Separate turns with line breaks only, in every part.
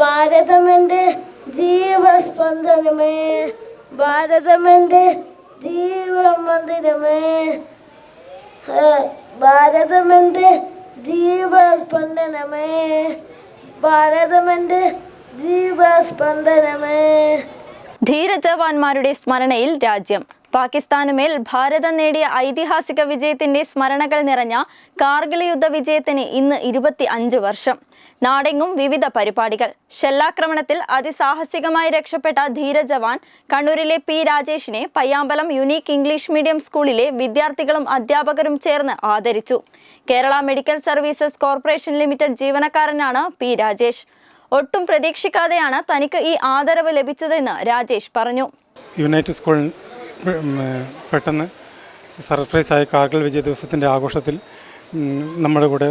ഭാരതമെന്റെ ജീവസ്പന്ദനമേ ഭാരതമെന്റെ ജീവമന്ദിരമേ. ഭാരതമെന്റെ ജീവസ്പന്ദനമേ ഭാരതമെന്റെ ജീവസ്പന്ദനമേ.
ധീരജവാന്മാരുടെ സ്മരണയിൽ രാജ്യം. പാകിസ്ഥാനുമേൽ ഭാരതം നേടിയ ഐതിഹാസിക വിജയത്തിന്റെ സ്മരണകൾ നിറഞ്ഞ കാർഗിൽ യുദ്ധ വിജയത്തിന് ഇന്ന് ഇരുപത്തി അഞ്ച് വർഷം. നാടെങ്ങും വിവിധ പരിപാടികൾ. ഷെല്ലാക്രമണത്തിൽ അതിസാഹസികമായി രക്ഷപ്പെട്ട ധീരജവാൻ കണ്ണൂരിലെ പി രാജേഷിനെ പയ്യാമ്പലം യുണീക്ക് ഇംഗ്ലീഷ് മീഡിയം സ്കൂളിലെ വിദ്യാർത്ഥികളും അധ്യാപകരും ചേർന്ന് ആദരിച്ചു. Kerala medical services corporation limited ജീവനക്കാരനാണ് P Rajesh. ഒട്ടും പ്രതീക്ഷിക്കാതെയാണ് തനിക്ക് ഈ ആദരവ് ലഭിച്ചതെന്ന് രാജേഷ് പറഞ്ഞു.
യുണൈറ്റഡ് സ്കൂൾ പെട്ടെന്ന് സർപ്രൈസായ കാർഗിൽ വിജയ ദിവസത്തിന്റെ ആഘോഷത്തിൽ നമ്മുടെ കൂടെ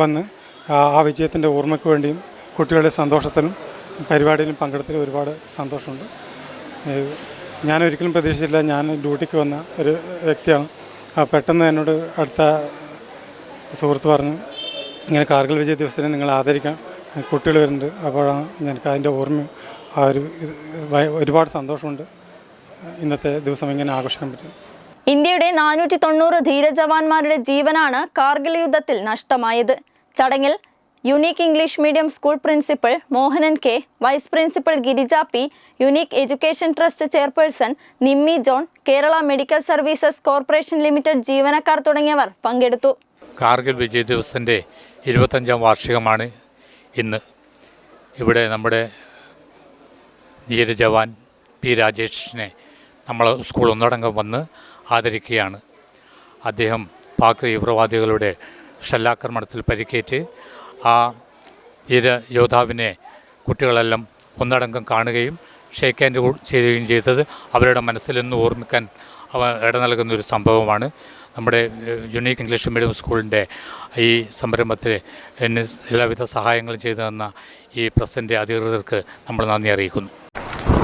വന്ന് ആ വിജയത്തിന്റെ ഓർമ്മയ്ക്ക് വേണ്ടിയും കുട്ടികളുടെ സന്തോഷത്തിലും പരിപാടിയിലും പങ്കെടുത്തതിൽ ഒരുപാട് സന്തോഷമുണ്ട്. ഞാൻ ഒരിക്കലും പ്രതീക്ഷിച്ചില്ല ഞാൻ ഡ്യൂട്ടിക്ക് വന്ന ഒരു വ്യക്തിയാണ്. പെട്ടെന്ന് എന്നോട് അടുത്ത സുഹൃത്ത് പറഞ്ഞു ഇങ്ങനെ കാർഗിൽ വിജയ ദിവസത്തിന് നിങ്ങൾ ആദരിക്കാം കുട്ടികൾ വരുന്നുണ്ട് അപ്പോഴാണ് എനിക്ക് അതിന്റെ ഓർമ്മയും ആ ഒരു ഒരുപാട് സന്തോഷമുണ്ട്. ഇന്നത്തെ ദിവസം ഇങ്ങനെ ആഘോഷിക്കാൻ പറ്റും?
ഇന്ത്യയുടെ നാനൂറ്റി തൊണ്ണൂറ് ധീരജവാന്മാരുടെ ജീവനാണ് കാർഗിൽ യുദ്ധത്തിൽ നഷ്ടമായത്. ചടങ്ങിൽ unique English medium school principal Mohanan K vice principal Girija P unique education trust chairperson Nimmi John Kerala medical services corporation limited ജീവനക്കാർ തുടങ്ങിയവർ പങ്കെടുത്തു.
കാർഗിൽ വിജയ ദിവസത്തിന്റെ ഇരുപത്തഞ്ചാം വാർഷികമാണ് ഇന്ന്. ഇവിടെ നമ്മുടെ ധീരജവാൻ പി രാജേഷിനെ നമ്മൾ സ്കൂൾ ഒന്നടങ്കം വന്ന് ആദരിക്കുകയാണ്. അദ്ദേഹം പാക് തീവ്രവാദികളുടെ ഷെല്ലാക്രമണത്തിൽ പരിക്കേറ്റ് ആ ധീര യോദ്ധാവിനെ കുട്ടികളെല്ലാം ഒന്നടങ്കം കാണുകയും ഷേക്ക് ഹാൻഡ് ചെയ്യുകയും ചെയ്തത് അവരുടെ മനസ്സിലെന്ന് ഓർമ്മിക്കാൻ അവ ഇട നൽകുന്ന ഒരു സംഭവമാണ്. നമ്മുടെ യുണീക്ക് ഇംഗ്ലീഷ് മീഡിയം സ്കൂളിന്റെ ഈ സംരംഭത്തിൽ എന്നെ എല്ലാവിധ സഹായങ്ങളും ചെയ്തു തന്ന ഈ പ്രസിന്റെ അധികൃതർക്ക് നമ്മൾ നന്ദി അറിയിക്കുന്നു.